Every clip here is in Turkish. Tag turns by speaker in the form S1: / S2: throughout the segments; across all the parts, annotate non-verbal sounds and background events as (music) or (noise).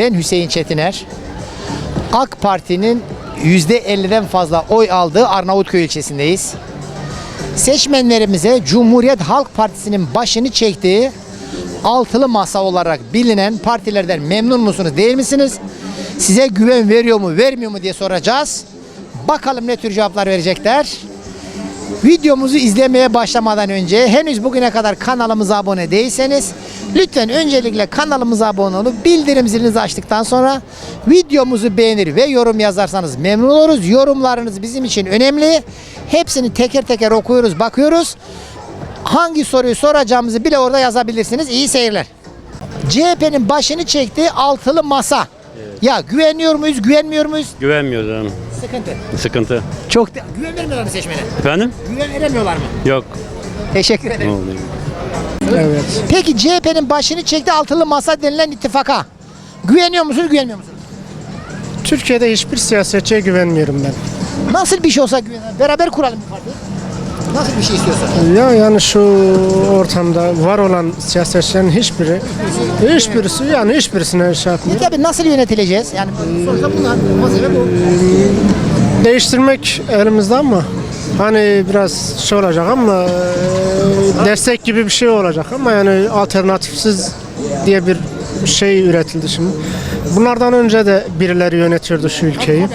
S1: Ben Hüseyin Çetiner. AK Parti'nin %50'den fazla oy aldığı Arnavutköy ilçesindeyiz. Seçmenlerimize Cumhuriyet Halk Partisi'nin başını çektiği altılı masa olarak bilinen partilerden memnun musunuz değil misiniz? Size güven veriyor mu vermiyor mu diye soracağız. Bakalım ne tür cevaplar verecekler. Videomuzu izlemeye başlamadan önce henüz bugüne kadar kanalımıza abone değilseniz lütfen öncelikle kanalımıza abone olup bildirim zilinizi açtıktan sonra videomuzu beğenir ve yorum yazarsanız memnun oluruz. Yorumlarınız bizim için önemli. Hepsini teker teker okuyoruz, bakıyoruz. Hangi soruyu soracağımızı bile orada yazabilirsiniz. İyi seyirler. CHP'nin başını çektiği altılı masa. Ya güveniyor muyuz, güvenmiyor muyuz?
S2: Güvenmiyoruz hanım.
S1: Sıkıntı.
S2: Sıkıntı.
S1: Çok da, güven vermiyorlar mı seçmene?
S2: Efendim?
S1: Güven veremiyorlar mı?
S2: Yok.
S1: Teşekkür ederim.
S2: oldu?
S3: Evet.
S1: Peki CHP'nin başını çekti altılı masa denilen ittifaka. Güveniyor musunuz, güvenmiyor musunuz?
S3: Türkiye'de hiçbir siyasetçiye güvenmiyorum ben.
S1: Nasıl bir şey olsa güven, beraber kuralım bir parti. Nasıl bir şey istiyorsun?
S3: Ya yani şu ortamda var olan siyasetçilerin hiçbiri, hiçbirisi yani hiçbirisine şey yapmıyor.
S1: Peki abi nasıl yönetileceğiz? Yani sonuçta bunlar, mesele bu.
S3: Değiştirmek elimizde ama hani biraz şey olacak ama e, destek gibi bir şey olacak ama yani alternatifsiz diye bir şey üretildi şimdi. Bunlardan önce de birileri yönetiyordu şu ülkeyi.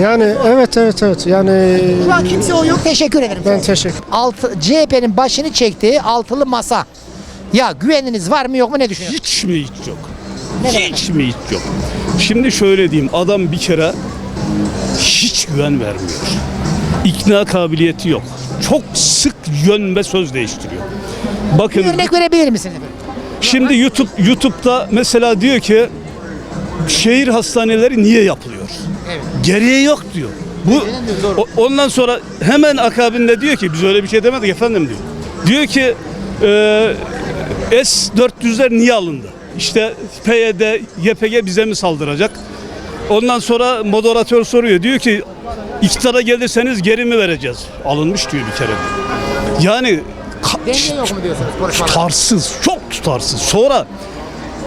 S3: Yani evet evet evet yani
S1: Şu an kimse o yok. Teşekkür ederim.
S3: ben teşekkür
S1: Altı, CHP'nin başını çektiği altılı masa. Ya güveniniz var mı yok mu ne düşünüyorsunuz?
S4: Hiç mi hiç yok?
S1: Ne demek?
S4: Hiç mi hiç yok? Şimdi şöyle diyeyim adam bir kere hiç güven vermiyor. İkna kabiliyeti yok. Çok sık yön ve söz değiştiriyor. Bakın
S1: Örnek verebilir misiniz? efendim?
S4: şimdi YouTube YouTube'da mesela diyor ki şehir hastaneleri niye yapılıyor? Gereği yok diyor. Bu o- ondan sonra hemen akabinde diyor ki biz öyle bir şey demedik efendim diyor. Diyor ki e, S-400'ler niye alındı? İşte PYD, YPG bize mi saldıracak? Ondan sonra moderatör soruyor. Diyor ki iktidara gelirseniz geri mi vereceğiz? Alınmış diyor bir kere. Yani
S1: Denge yok mu diyorsunuz
S4: tutarsız, çok tutarsız. Sonra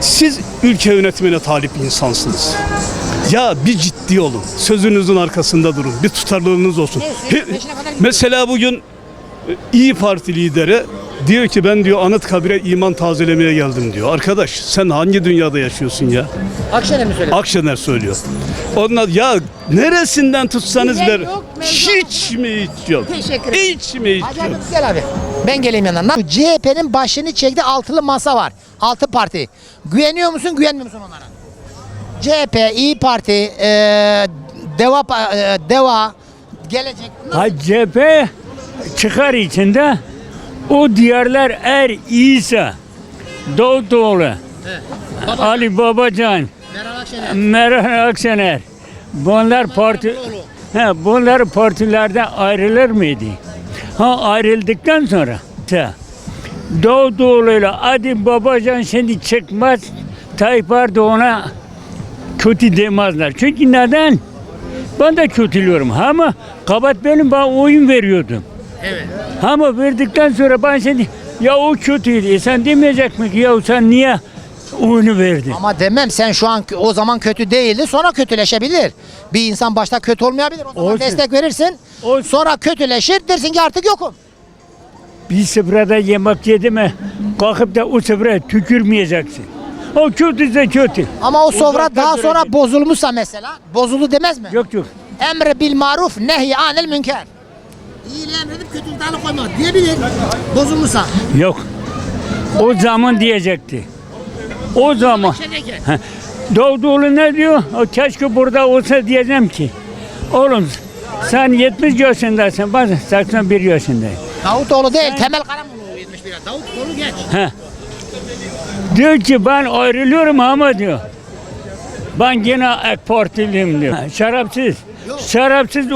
S4: siz ülke yönetimine talip insansınız. Ya bir ciddi olun. Sözünüzün arkasında durun. Bir tutarlılığınız olsun.
S1: Neyse,
S4: He- Mesela bugün e, İyi Parti lideri diyor ki ben diyor Anıtkabir'e iman tazelemeye geldim diyor. Arkadaş sen hangi dünyada yaşıyorsun ya?
S1: Akşener mi söyledi?
S4: Akşener söylüyor. Onlar ya neresinden tutsanız
S1: Güven
S4: ver.
S1: yok,
S4: Hiç mi hiç yok.
S1: Teşekkür ederim.
S4: Hiç mi hiç yok.
S1: gel abi. Ben geleyim yanına. CHP'nin başını çekti altılı masa var. Altı parti. Güveniyor musun güvenmiyor musun onlara? CHP, İyi Parti, e, Deva, e, Deva, Gelecek.
S5: Ha cephe çıkar içinde o diğerler eğer iyiyse Davutoğlu, Ali Babacan,
S1: Meral Akşener.
S5: Meral Akşener bunlar parti ha, bunlar partilerden ayrılır mıydı? Ha ayrıldıktan sonra ta, Davutoğlu'yla Ali Babacan şimdi çıkmaz Tayyip Erdoğan'a kötü demezler. Çünkü neden? Ben de kötülüyorum ama kabat benim ben oyun veriyordum.
S1: Evet.
S5: Ama verdikten sonra ben şimdi ya o kötüydü. Sen demeyecek mi ki ya sen niye oyunu verdin?
S1: Ama demem sen şu an o zaman kötü değildi sonra kötüleşebilir. Bir insan başta kötü olmayabilir. O zaman
S5: Olsun.
S1: destek verirsin.
S5: Olsun.
S1: Sonra kötüleşir dersin ki artık yokum.
S5: Bir sefrada yemek yedi mi kalkıp da o sefraya tükürmeyeceksin. O kötüyse kötü.
S1: Ama o sofra daha sonra bozulmuşsa mesela bozuldu demez mi?
S5: Yok yok.
S1: Emre bil maruf nehy anil münker. İyiliği emredip kötülükten alıkoyma diyebilir. Bozulmuşsa.
S5: Yok. O zaman diyecekti. O zaman. Heh. Davutoğlu ne diyor? O keşke burada olsa diyeceğim ki. Oğlum sen 70 yaşındasın. Ben 81 yaşındayım.
S1: Davutoğlu değil Temel Karamoğlu 71 Davutoğlu geç.
S5: He. Diyor ki ben ayrılıyorum ama diyor. Ben gene AK Partiliyim diyor. Şarapsız. Şarapsız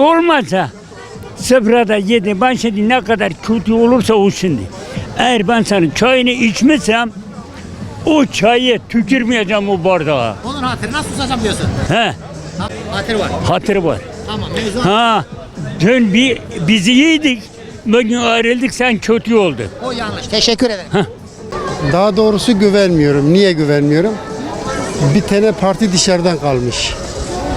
S5: olmazsa sıfırada yedi. Ben şimdi ne kadar kötü olursa o şimdi. Eğer ben senin çayını içmişsem o çayı tükürmeyeceğim o bardağa.
S1: Onun hatırına susacağım diyorsun.
S5: He,
S1: Hatır var.
S5: hatırı var.
S1: Tamam mevzu
S5: Ha, dün bir, bizi yedik. Bugün ayrıldık sen kötü oldu.
S1: o yanlış. Teşekkür ederim.
S6: Daha doğrusu güvenmiyorum. Niye güvenmiyorum?
S2: Bir tane parti dışarıdan kalmış.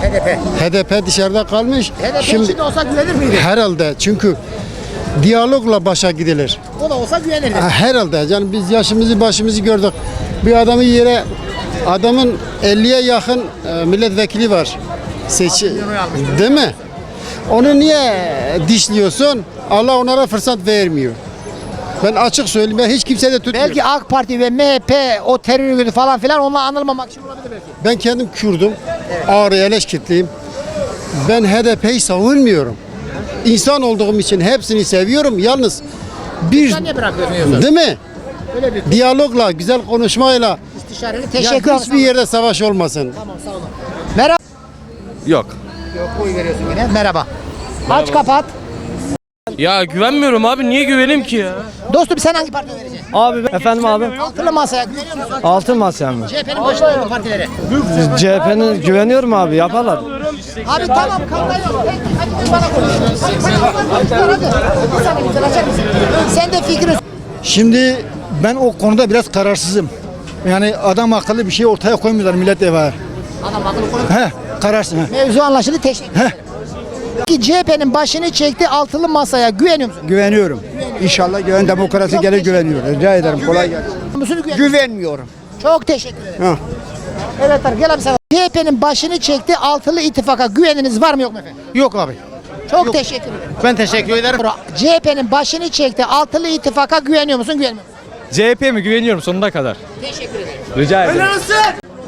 S1: HDP.
S2: HDP dışarıda kalmış.
S1: HDP
S2: Şimdi
S1: içinde olsa güvenir miydi?
S2: herhalde çünkü diyalogla başa gidilir.
S1: O da olsa güvenirdi.
S2: Ha, Herhalde yani biz yaşımızı başımızı gördük. Bir adamı yere adamın 50'ye yakın e, milletvekili var. Seç değil mi? Onu niye dişliyorsun? Allah onlara fırsat vermiyor. Ben açık söyleyeyim ben hiç kimse de tutmuyor.
S1: Belki AK Parti ve MHP o terör örgütü falan filan onunla anılmamak için olabilir belki.
S2: Ben kendim Kürdüm. Ağrı Eleşkitliyim. Ben HDP'yi savunmuyorum. İnsan olduğum için hepsini seviyorum. Yalnız bir
S1: Sen bırakıyorsun
S2: değil mi?
S1: Öyle bir
S2: Diyalogla, güzel konuşmayla
S1: istişareli teşekkür
S2: hiçbir yerde savaş olmasın.
S1: Tamam sağ olun. Merhaba.
S6: Yok.
S1: Yok oy veriyorsun yine. Merhaba. Aç kapat.
S6: Ya güvenmiyorum abi. Niye güvenim ki ya?
S1: Dostum sen hangi partiye vereceksin?
S7: Abi ben- efendim abi
S1: Altılı masaya güveniyor
S7: altın masaya mı?
S1: CHP'nin başında olan partilere.
S7: CHP'nin güveniyorum abi yaparlar.
S1: Abi tamam kavga yok. Peki, Hadi bana konuş. Hadi, hadi, hadi, hadi. Bir saniye güzel açar mısın? Sen de fikrini
S8: Şimdi ben o konuda biraz kararsızım. Yani adam akıllı bir şey ortaya koymuyorlar millet eve.
S1: Adam akıllı konuş.
S8: He, kararsın. He.
S1: Mevzu anlaşıldı. Teşekkür ederim. Ki CHP'nin başını çekti altılı masaya güveniyor musun?
S8: Güveniyorum. İnşallah güven demokrasi gelir güveniyorum. Rica ederim. Kolay gelsin.
S1: Musunuz
S8: Güvenmiyorum.
S1: Çok teşekkür ederim.
S8: Ha.
S1: Evet abi gel abi sana. CHP'nin başını çekti altılı ittifaka güveniniz var mı yok mu efendim?
S8: Yok abi.
S1: Çok teşekkür ederim.
S8: Ben teşekkür ederim.
S1: CHP'nin başını çekti altılı ittifaka güveniyor musun güvenmiyor musun?
S6: CHP mi güveniyorum sonuna kadar?
S1: Teşekkür ederim.
S6: Rica ederim.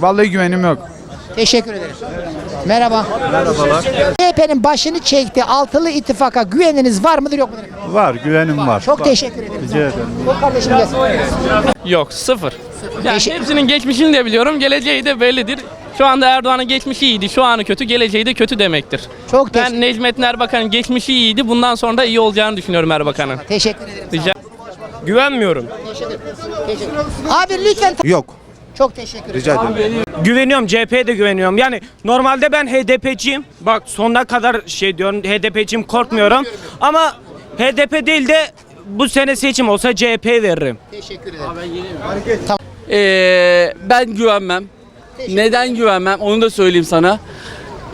S8: Vallahi güvenim yok.
S1: Teşekkür ederim. Merhaba. Merhabalar. CHP'nin başını çekti altılı ittifaka güveniniz var mıdır yok mudur?
S8: Var, güvenim var.
S1: Çok teşekkür ederim. Rica ederim. O kardeşim gelsin.
S9: Yok sıfır. Yani
S1: Teşekkür-
S9: hepsinin geçmişini de biliyorum, geleceği de bellidir. Şu anda Erdoğan'ın geçmişi iyiydi, şu anı kötü, geleceği de kötü demektir.
S1: Çok teşekkür,
S9: Ben Necmettin Erbakan'ın geçmişi iyiydi, bundan sonra da iyi olacağını düşünüyorum Erbakan'ın.
S1: teşekkür ederim.
S9: Rica
S6: Güvenmiyorum.
S1: Teşekkür. Abi lütfen.
S8: Yok.
S1: Çok teşekkür ederim.
S8: Rica ederim.
S7: Güveniyorum CHP'ye de güveniyorum. Yani normalde ben HDP'ciyim. Bak sonuna kadar şey diyorum HDP'ciyim korkmuyorum. Ama HDP değil de bu sene seçim olsa CHP veririm.
S1: Teşekkür ederim.
S10: Ee, ben güvenmem. Neden güvenmem onu da söyleyeyim sana.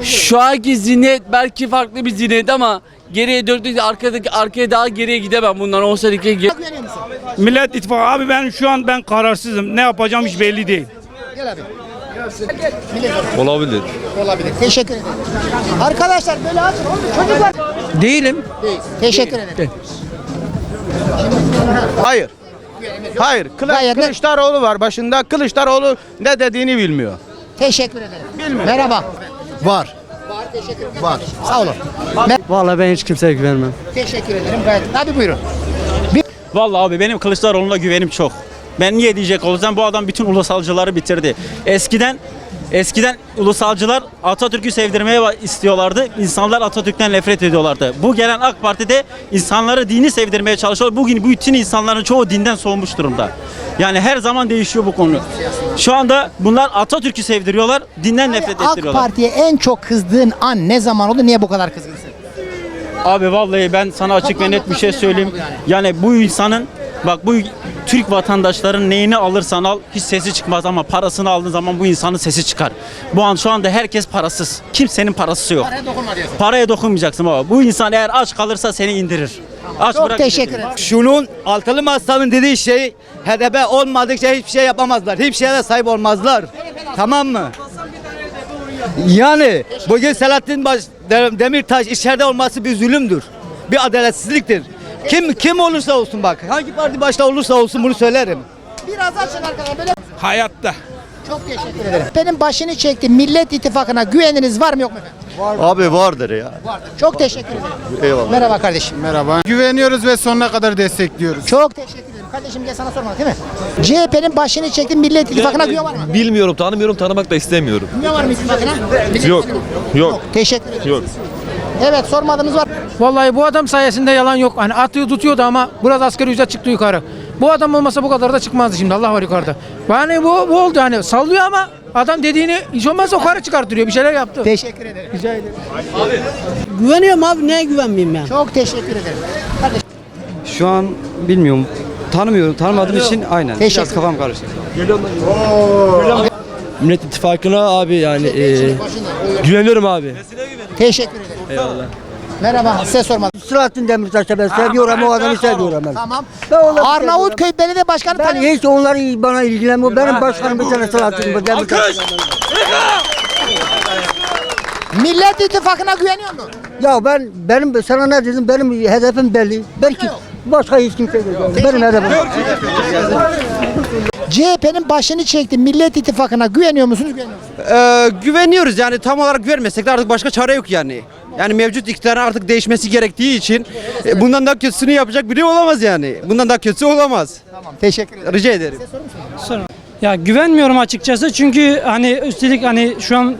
S10: Şu anki zihniyet belki farklı bir zihniyet ama geriye döndükçe arkadaki arkaya daha geriye gidemem bundan 10 seneki ge-
S1: Güveniyor musun?
S4: Millet İttifakı abi ben şu an ben kararsızım. Ne yapacağım hiç belli değil.
S1: Gel abi.
S6: Olabilir.
S1: Olabilir. Teşekkür ederim. Arkadaşlar böyle açın. Oğlum Çocuklar.
S8: Değilim.
S1: Değil. Teşekkür ederim.
S8: Hayır. Hayır. Kılıç,
S1: Gayet.
S8: Kılıçdaroğlu var başında. Kılıçdaroğlu ne dediğini bilmiyor.
S1: Teşekkür ederim. Merhaba.
S8: Var.
S1: Teşekkür ederim. Var. Sağ olun.
S7: Vallahi ben hiç kimseye güvenmem.
S1: Teşekkür ederim. Gayet. Hadi buyurun.
S11: Vallahi abi benim Kılıçdaroğlu'na güvenim çok. Ben niye diyecek olsam bu adam bütün ulusalcıları bitirdi. Eskiden eskiden ulusalcılar Atatürk'ü sevdirmeye istiyorlardı. İnsanlar Atatürk'ten nefret ediyorlardı. Bu gelen AK Parti'de insanları dini sevdirmeye çalışıyor. Bugün bütün insanların çoğu dinden soğumuş durumda. Yani her zaman değişiyor bu konu. Şu anda bunlar Atatürk'ü sevdiriyorlar, dinden nefret
S1: AK
S11: ettiriyorlar.
S1: Parti'ye en çok kızdığın an ne zaman oldu? Niye bu kadar kızgınsın?
S11: Abi vallahi ben sana açık ve net bir şey söyleyeyim. Yani bu insanın bak bu Türk vatandaşların neyini alırsan al hiç sesi çıkmaz ama parasını aldığın zaman bu insanın sesi çıkar. Bu an şu anda herkes parasız. Kimsenin parası yok.
S1: Paraya dokunma diyorsun.
S11: Paraya dokunmayacaksın baba. Bu insan eğer aç kalırsa seni indirir. Aç
S1: Çok
S11: bırak
S1: teşekkür ederim.
S8: Şunun altılı masanın dediği şey HDP olmadıkça hiçbir şey yapamazlar. Hiçbir şeye de sahip olmazlar. Tamam mı? Yani bugün Selahattin Baş, Demirtaş içeride olması bir zulümdür. Bir adaletsizliktir. Kim kim olursa olsun bak. Hangi parti başta olursa olsun bunu söylerim.
S1: Biraz açın arkadaşlar. Böyle
S4: Hayatta.
S1: çok teşekkür ederim. Benim başını çekti. Millet İttifakı'na güveniniz var mı yok mu efendim?
S2: Abi vardır ya.
S1: Vardır. Çok teşekkür ederim.
S2: Eyvallah.
S1: Merhaba kardeşim.
S8: Merhaba. Güveniyoruz ve sonuna kadar destekliyoruz.
S1: Çok teşekkür ederim. Kardeşim gel sana sormadım değil mi? CHP'nin başını çekti. Millet İttifakı'na güven var mı?
S6: Bilmiyorum, tanımıyorum, tanımak da istemiyorum.
S1: Güven var mı ittifakına? Millet
S6: Yok.
S1: İttifakı'na?
S6: Yok.
S1: Teşekkür ederim.
S6: Yok.
S1: Evet sormadığınız var.
S7: Vallahi bu adam sayesinde yalan yok. Hani atıyor tutuyordu ama biraz asgari ücret çıktı yukarı. Bu adam olmasa bu kadar da çıkmazdı şimdi Allah var yukarıda. Yani bu, bu oldu hani sallıyor ama adam dediğini hiç olmazsa yukarı çıkartıyor bir şeyler yaptı.
S1: Teşekkür ederim.
S7: Rica ederim.
S12: Güveniyorum abi neye güvenmeyeyim ben?
S1: Çok teşekkür ederim. Kardeşim
S7: Şu an bilmiyorum. Tanımıyorum. Tanımadığım için aynen.
S1: Teşekkür
S7: Biraz kafam karışık.
S13: Millet İttifakı'na abi yani e, güveniyorum abi.
S1: Teşekkür ederim.
S13: Eyvallah.
S1: Merhaba size sormadım.
S12: Selahattin Demirtaş'ı ben seviyorum o adamı seviyorum ben.
S1: Tamam.
S12: Ben onları
S1: Arnavutköy Belediye Başkanı
S12: Ben
S1: tanıyor
S12: hiç onları bana ilgilenmiyor. Benim başkanım bir tane Selahattin Demirtaş.
S1: Millet İttifakı'na güveniyor mu?
S12: Ya ben benim sana ne dedim benim hedefim belli. Belki başka hiç kimse değil. Benim hedefim.
S1: CHP'nin başını çekti. Millet İttifakı'na güveniyor musunuz? Güveniyor musunuz?
S14: Ee, güveniyoruz yani tam olarak güvenmesek de artık başka çare yok yani. Yani mevcut iktidarın artık değişmesi gerektiği için e, bundan daha kötüsünü yapacak biri olamaz yani. Bundan daha kötüsü olamaz.
S1: Tamam. Teşekkür ederim.
S14: Rica ederim.
S15: Ya güvenmiyorum açıkçası çünkü hani üstelik hani şu an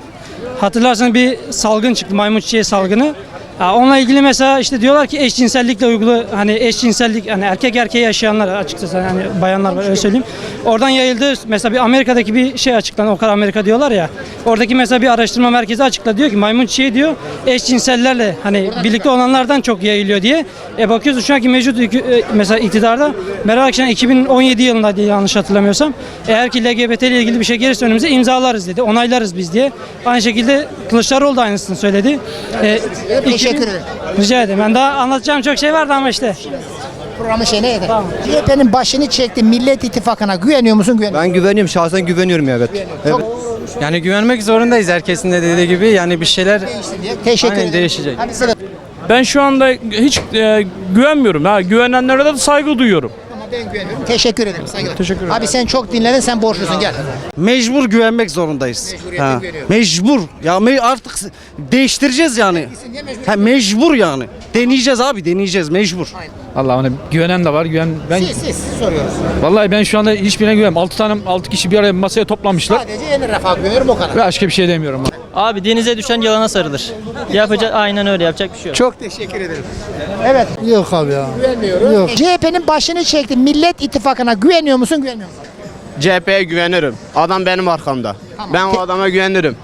S15: hatırlarsanız bir salgın çıktı maymun çiçeği salgını. Onunla ilgili mesela işte diyorlar ki eşcinsellikle uygulu hani eşcinsellik hani erkek erkeğe yaşayanlar açıkçası hani bayanlar var öyle söyleyeyim. Oradan yayıldı mesela bir Amerika'daki bir şey açıklandı o kadar Amerika diyorlar ya. Oradaki mesela bir araştırma merkezi açıkladı diyor ki maymun çiçeği diyor eşcinsellerle hani birlikte olanlardan çok yayılıyor diye. E bakıyoruz şu anki mevcut e, mesela iktidarda Meral Akşener 2017 yılında diye yanlış hatırlamıyorsam eğer ki LGBT ile ilgili bir şey gelirse önümüze imzalarız dedi. Onaylarız biz diye. Aynı şekilde Kılıçdaroğlu da aynısını söyledi. E,
S1: Teşekkür ederim.
S15: Rica ederim. Ben daha anlatacağım çok şey vardı ama işte.
S1: Programın şeyine yeter. CHP'nin başını çekti. Millet İttifakı'na güveniyor musun? Güveniyor
S14: Ben güveniyorum şahsen güveniyorum evet.
S13: Yani güvenmek zorundayız herkesin de dediği gibi. Yani bir şeyler
S1: Teşekkür
S13: Aynen,
S1: ederim.
S13: değişecek.
S1: Hadi size de-
S16: Ben şu anda hiç e, güvenmiyorum. Ha güvenenlere de saygı duyuyorum.
S1: Teşekkür ederim. Saygılar. Teşekkür ederim. Abi sen çok dinledin. Sen borçlusun. Gel.
S2: Mecbur güvenmek zorundayız.
S1: Mecburiyete
S2: Ha,
S1: güveniyorum.
S2: Mecbur. Ya me- artık değiştireceğiz yani. Ha, mecbur yani. Deneyeceğiz abi deneyeceğiz mecbur.
S17: Allah ona güvenen de var. Güven ben
S1: Siz, siz soruyoruz.
S17: vallahi ben şu anda hiçbirine güvenmiyorum. 6 tane 6 kişi bir araya masaya toplamışlar.
S1: Sadece yeni refah güveniyorum o kadar.
S17: Başka bir şey demiyorum.
S13: Abi denize düşen yalana sarılır. Yapacak aynen öyle yapacak bir şey yok.
S1: Çok teşekkür ederim. Evet.
S2: Yok abi ya.
S1: Güvenmiyorum. Yok. CHP'nin başını çekti. Millet İttifakı'na güveniyor musun? Güvenmiyor musun?
S14: CHP'ye güvenirim. Adam benim arkamda. Ben o adama güvenirim.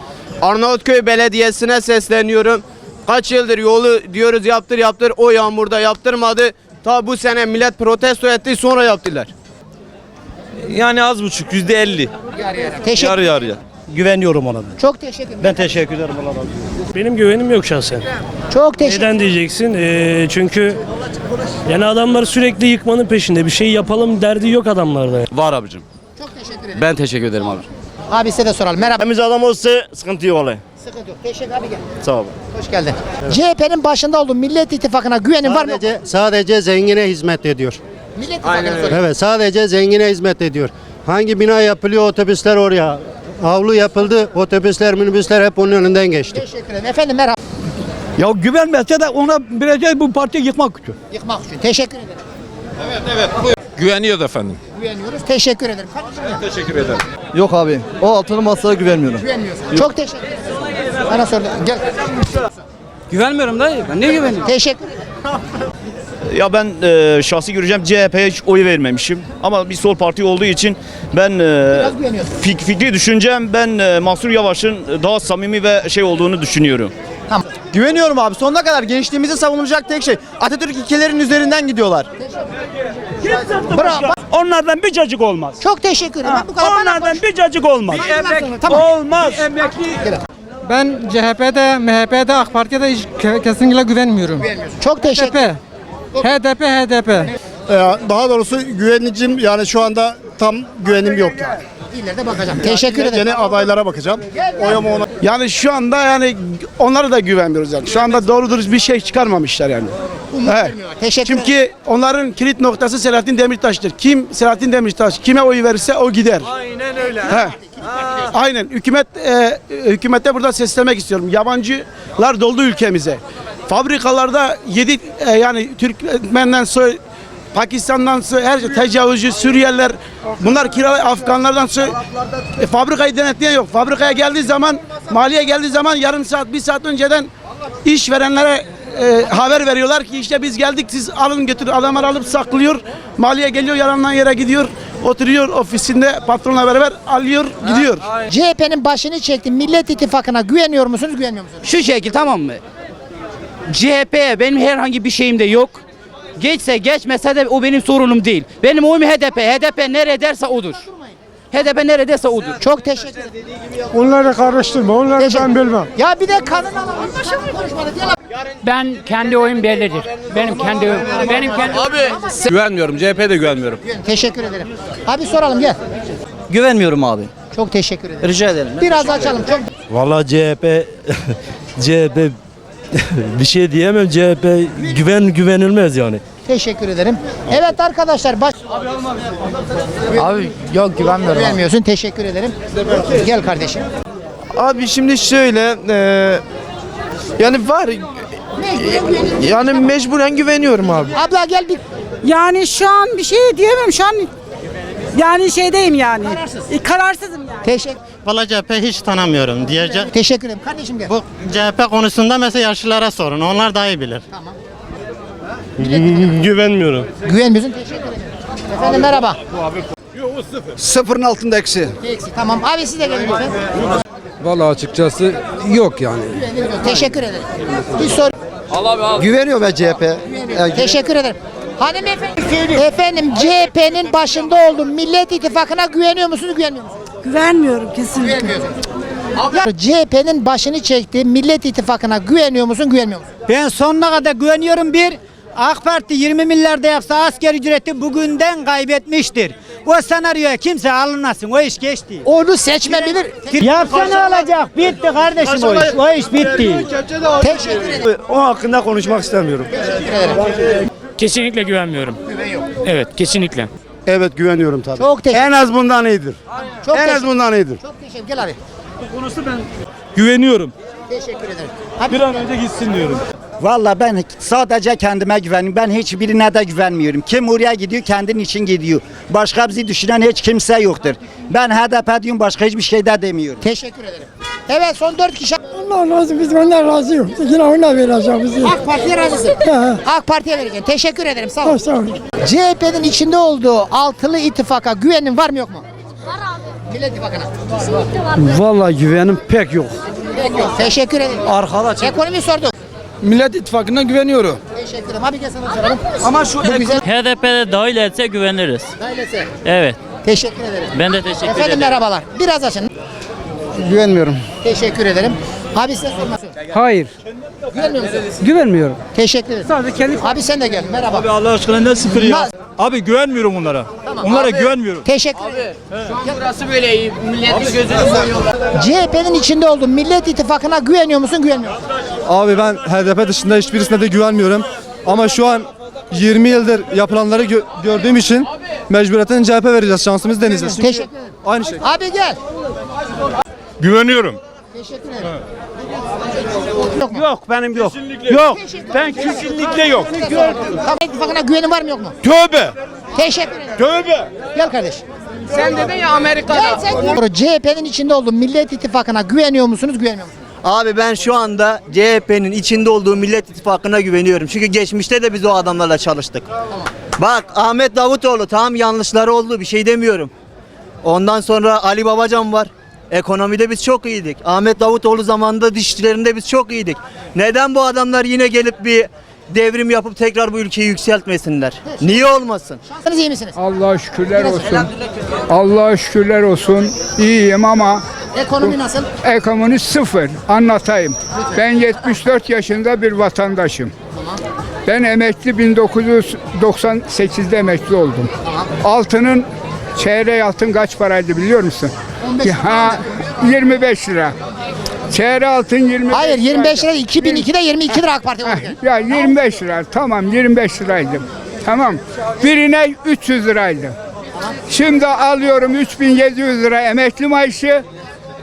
S14: Arnavutköy Belediyesi'ne sesleniyorum. Kaç yıldır yolu diyoruz yaptır yaptır. O yağmurda yaptırmadı. Ta bu sene millet protesto etti sonra yaptılar.
S13: Yani az buçuk yüzde elli.
S1: Teşekkür
S13: yarıya.
S2: Güveniyorum ona da.
S1: Çok teşekkür ederim.
S2: Ben teşekkür ederim ona da.
S15: Benim güvenim yok şahsen.
S1: Çok teşekkür
S15: Neden diyeceksin? Ee, çünkü yani adamlar sürekli yıkmanın peşinde. Bir şey yapalım derdi yok adamlarda.
S13: Var abicim.
S1: Çok teşekkür ederim.
S13: Ben teşekkür ederim abi.
S1: Abi size de soralım. Merhaba.
S2: Temiz adam olsa sıkıntı yok olay.
S1: Sıkıntı yok. Teşekkür abi gel.
S2: Sağ olun.
S1: Hoş geldin. CHP'nin başında olduğu Millet İttifakı'na güvenin var mı?
S2: Sadece, sadece zengine hizmet ediyor.
S1: Millet İttifakı'nı soruyorum.
S2: Evet sadece zengine hizmet ediyor. Hangi bina yapılıyor otobüsler oraya. Avlu yapıldı otobüsler minibüsler hep onun önünden geçti.
S1: Teşekkür ederim. Efendim merhaba.
S14: Ya güvenmezse de ona bileceğiz bu partiyi yıkmak için.
S1: Yıkmak için. Teşekkür ederim.
S17: Güveniyoruz efendim.
S1: Güveniyoruz. Teşekkür ederim.
S17: Teşekkür ederim.
S14: Yok abi. O altılı masaya güvenmiyorum.
S1: Güvenmiyorsun. Çok teşekkür ederim. Bana sordun. Gel.
S13: Güvenmiyorum dayı. Ben niye güveniyorum?
S1: Teşekkür ederim.
S18: Ya ben e, şahsi göreceğim CHP'ye hiç oy vermemişim. Ama bir sol parti olduğu için ben e, fik- fikri düşüncem ben e, Mansur Yavaş'ın daha samimi ve şey olduğunu düşünüyorum.
S14: Güveniyorum abi. Sonuna kadar gençliğimizi savunulacak tek şey. Atatürk ilkelerinin üzerinden gidiyorlar.
S1: Bravo.
S18: Onlardan bir cacık olmaz.
S1: Çok teşekkür ederim. Bu kadar bana
S18: bir cacık olmaz.
S1: Tamam.
S18: Olmaz.
S6: Ben CHP'de, MHP'de, AK Parti'ye de hiç kesinlikle güvenmiyorum.
S1: Çok teşekkür ederim.
S6: HDP, HDP.
S2: daha doğrusu güvenicim yani şu anda tam güvenim yok yani.
S1: İleride bakacağım. Teşekkür ederim.
S2: adaylara bakacağım. Oyama ona.
S15: Yani şu anda yani onlara da güvenmiyoruz yani. Şu anda doğru dürüst bir şey çıkarmamışlar yani. Evet.
S1: Teşekkür ederim.
S15: Çünkü onların kilit noktası Selahattin Demirtaş'tır. Kim Selahattin Demirtaş kime oy verirse o gider.
S13: Aynen öyle.
S15: He. Aynen. Hükümet e, hükümete burada seslemek istiyorum. Yabancılar doldu ülkemize. Fabrikalarda yedi e, yani Türkmen'den soy Pakistan'dan soy her şey tecavüzcü Suriyeliler bunlar kira Afganlardan e, fabrikayı denetleyen yok. Fabrikaya geldiği zaman maliye geldiği zaman yarım saat bir saat önceden işverenlere e, haber veriyorlar ki işte biz geldik siz alın götür adamlar alıp saklıyor maliye geliyor yalandan yere gidiyor oturuyor ofisinde patronla beraber alıyor gidiyor.
S1: CHP'nin başını çekti. Millet İttifakı'na güveniyor musunuz? Güvenmiyor musunuz?
S19: Şu şekil tamam mı? CHP'ye benim herhangi bir şeyim de yok. Geçse geçmese de o benim sorunum değil. Benim oyum HDP. HDP nereye derse odur. HDP neredeyse odur.
S1: Çok teşekkür ederim.
S3: Onları karıştırma. Onları ben bilmem.
S1: Ya bir de kadın alalım.
S20: Ben kendi oyum bellidir. Benim kendi oyum. Benim kendi
S10: Abi güvenmiyorum. CHP'ye de güvenmiyorum.
S1: Teşekkür ederim. Abi soralım gel.
S8: Güvenmiyorum abi.
S1: Çok teşekkür ederim.
S8: Rica ederim.
S1: Biraz açalım. Çok
S9: Valla CHP (laughs) CHP (laughs) bir şey diyemem CHP güven güvenilmez yani.
S1: teşekkür ederim. Evet arkadaşlar baş
S19: Abi yok güvenmiyorum.
S1: vermiyorsun. Teşekkür ederim. Gel kardeşim.
S14: Abi şimdi şöyle e, yani var yani mecburen güveniyorum abi.
S1: Abla gel bir
S6: Yani şu an bir şey diyemem şu an. Yani şeydeyim yani. E, Kararsızım yani.
S1: teşekkür
S3: Valla CHP hiç tanımıyorum. Diğer
S1: teşekkür ederim. Kardeşim gel.
S3: bu CHP konusunda mesela yaşlılara sorun. Onlar daha iyi bilir.
S9: Güvenmiyorum.
S1: Güvenmiyorsun. Teşekkür ederim. Efendim merhaba.
S2: Sıfırın altında eksi.
S1: Eksi tamam. Abi siz de gelin lütfen.
S9: Valla açıkçası yok yani.
S1: Teşekkür ederim. Bir soru.
S2: Güveniyor ben CHP.
S1: Teşekkür ederim. Hanımefendi. Efendim CHP'nin başında olduğum Millet İttifakı'na güveniyor musunuz, güvenmiyor musunuz?
S6: Güvenmiyorum kesinlikle.
S1: CHP'nin başını çektiği Millet İttifakı'na güveniyor musun, güvenmiyor musun?
S6: Ben sonuna kadar güveniyorum bir. AK Parti 20 milyarda yapsa asker ücreti bugünden kaybetmiştir. O senaryoya kimse alınmasın. O iş geçti.
S1: Onu seçmen bilir.
S6: Yapsa ne olacak? Bitti kardeşim o iş. O iş bitti.
S1: Teşekkür ederim.
S9: O hakkında konuşmak istemiyorum.
S20: Kesinlikle güvenmiyorum. Evet, kesinlikle.
S2: Evet güveniyorum tabii.
S1: Çok teşekkür
S2: En az bundan iyidir.
S1: Çok
S2: En az
S1: teşekkür
S2: bundan iyidir.
S1: Çok teşekkür Gel abi.
S9: Güveniyorum.
S1: Teşekkür ederim.
S9: Bir an önce gitsin diyorum.
S8: Valla ben sadece kendime güveniyorum. Ben hiçbirine de güvenmiyorum. Kim oraya gidiyor kendin için gidiyor. Başka bizi düşünen hiç kimse yoktur. Ben HDP diyorum başka hiçbir şey de demiyorum.
S1: Teşekkür ederim. Evet son dört kişi.
S6: Allah razı biz ondan razıyız. Yine ona vereceğiz.
S1: AK Parti'ye razısın. AK Parti'ye vereceksin. Teşekkür ederim. Sağ ol.
S6: Sağ olun.
S1: CHP'nin içinde olduğu altılı ittifaka güvenin var mı yok mu? Var abi. Millet İttifakı'na.
S9: Valla güvenim pek yok.
S1: Peki, yok. Teşekkür ederim.
S9: Arkadaş
S1: Ekonomi sorduk.
S9: Millet İttifakı'na güveniyorum.
S1: Teşekkür ederim. Abi gel sana soralım. Ama şu Bu güzel
S20: HDP'de dahil etse güveniriz.
S1: ailesi.
S20: Evet.
S1: Teşekkür ederim.
S20: Ben de teşekkür
S1: Efendim merhabalar. Biraz açın.
S2: Güvenmiyorum.
S1: Teşekkür ederim. Abi size sorması.
S6: Hayır.
S1: Güvenmiyor musun?
S6: Güvenmiyorum.
S1: Teşekkür ederim.
S6: Sadece kendi
S1: Abi sen de gel. Merhaba.
S9: Abi Allah aşkına ne sıfır ya? Abi güvenmiyorum onlara. Onlara güvenmiyorum.
S1: Teşekkür ederim.
S21: Burası böyle iyi. Milletin gözünü koyuyorlar.
S1: CHP'nin içinde olduğu Millet İttifakı'na güveniyor musun, güvenmiyor musun?
S9: Abi ben HDP dışında hiçbirisine de güvenmiyorum. Ama şu an 20 yıldır yapılanları gö- gördüğüm için mecburiyetten CHP vereceğiz. Şansımız deneyeceğiz.
S1: Teşekkür ederim.
S9: aynı şey.
S1: Abi gel.
S22: Güveniyorum.
S1: Teşekkür ederim. Yok mu?
S22: Yok benim yok. Yok. Ben kesinlikle yok.
S1: Tamam. İttifakına güvenin var mı yok mu?
S22: Tövbe.
S1: Teşekkür ederim.
S22: Tövbe.
S1: Gel kardeş.
S21: Sen dedin ya Amerika'da.
S1: Gel sen. CHP'nin içinde olduğu Millet İttifakı'na güveniyor musunuz, güvenmiyor musunuz?
S8: Abi ben şu anda CHP'nin içinde olduğu Millet İttifakı'na güveniyorum. Çünkü geçmişte de biz o adamlarla çalıştık. Bak Ahmet Davutoğlu tamam yanlışları oldu bir şey demiyorum. Ondan sonra Ali Babacan var. Ekonomide biz çok iyiydik. Ahmet Davutoğlu zamanında dişçilerinde biz çok iyiydik. Neden bu adamlar yine gelip bir devrim yapıp tekrar bu ülkeyi yükseltmesinler? Niye olmasın?
S1: Şansınız iyi misiniz?
S3: Allah'a şükürler olsun. Allah'a şükürler olsun. İyiyim ama
S1: Ekonomi nasıl?
S3: ekonomi sıfır. Anlatayım. Ben 74 yaşında bir vatandaşım. Ben emekli 1998'de emekli oldum. Altının çeyrek altın kaç paraydı biliyor musun?
S1: 15
S3: Ha 25 lira. Çeyrek altın 25
S1: Hayır 25
S3: liraydı.
S1: lira 2002'de 22 lira AK Parti oldu.
S3: Ya 25 lira tamam 25 liraydı. Tamam. Birine 300 liraydı. Şimdi alıyorum 3700 lira emekli maaşı.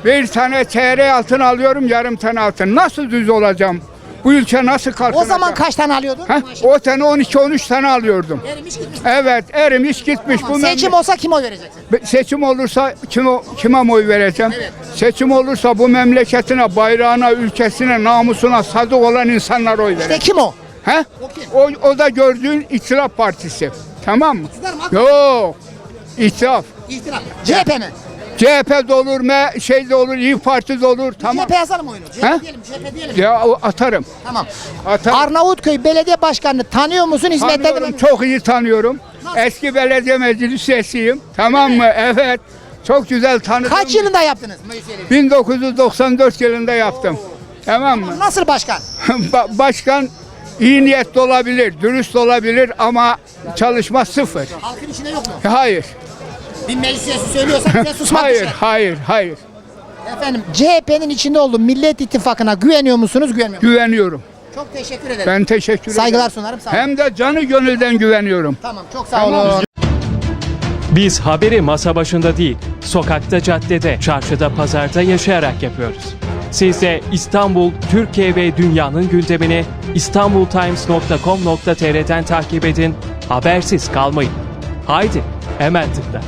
S3: Bir tane çeyrek altın alıyorum yarım tane altın. Nasıl düz olacağım? Bu ülke nasıl kalkınacak?
S1: O zaman kaç tane alıyordun?
S3: Heh, o sene 12-13 tane alıyordum.
S1: Erimiş gitmiş.
S3: Evet erimiş gitmiş. Bu
S1: Seçim olsa kime oy vereceksin?
S3: Be- Seçim olursa kime, kime oy vereceğim? Seçim olursa bu memleketine, bayrağına, ülkesine, namusuna sadık olan insanlar oy
S1: İşte
S3: verecek.
S1: kim o?
S3: He? O, o da gördüğün İtilaf Partisi. Tamam mı?
S1: İktidar mı?
S3: Yok. İtilaf.
S1: İhtilaf. CHP mi?
S3: CHP de olur, me şey de olur, İYİ Parti de olur. Tamam.
S1: CHP yazalım oyunu. CHP
S3: He?
S1: diyelim, CHP diyelim.
S3: Ya o- atarım.
S1: Tamam.
S3: Atarım.
S1: Arnavutköy Belediye Başkanı'nı tanıyor musun? Hizmetlerinde
S3: Tanıyorum, çok iyi tanıyorum. Eski belediye meclis üyesiyim. Tamam mı? Evet. Çok güzel tanıdım.
S1: Kaç yılında yaptınız meclis üyeliğini?
S3: 1994 yılında yaptım. Tamam mı?
S1: Nasıl başkan? (laughs)
S3: Ba- Başkan iyi niyetli olabilir, dürüst olabilir ama çalışma sıfır.
S1: Halkın içinde yok mu?
S3: Hayır.
S1: Bir meclis üyesi söylüyorsa bize susmak
S3: Hayır,
S1: düşer.
S3: hayır, hayır.
S1: Efendim CHP'nin içinde olduğu Millet İttifakı'na güveniyor musunuz, güvenmiyor musunuz?
S3: Güveniyorum.
S1: Çok teşekkür ederim.
S3: Ben teşekkür ederim.
S1: Saygılar sunarım. Sağ olun.
S3: Hem de canı gönülden güveniyorum.
S1: Tamam çok sağ olun.
S23: Biz haberi masa başında değil, sokakta, caddede, çarşıda, pazarda yaşayarak yapıyoruz. Siz de İstanbul, Türkiye ve dünyanın gündemini istanbultimes.com.tr'den takip edin, habersiz kalmayın. Haydi, hemen tıkla.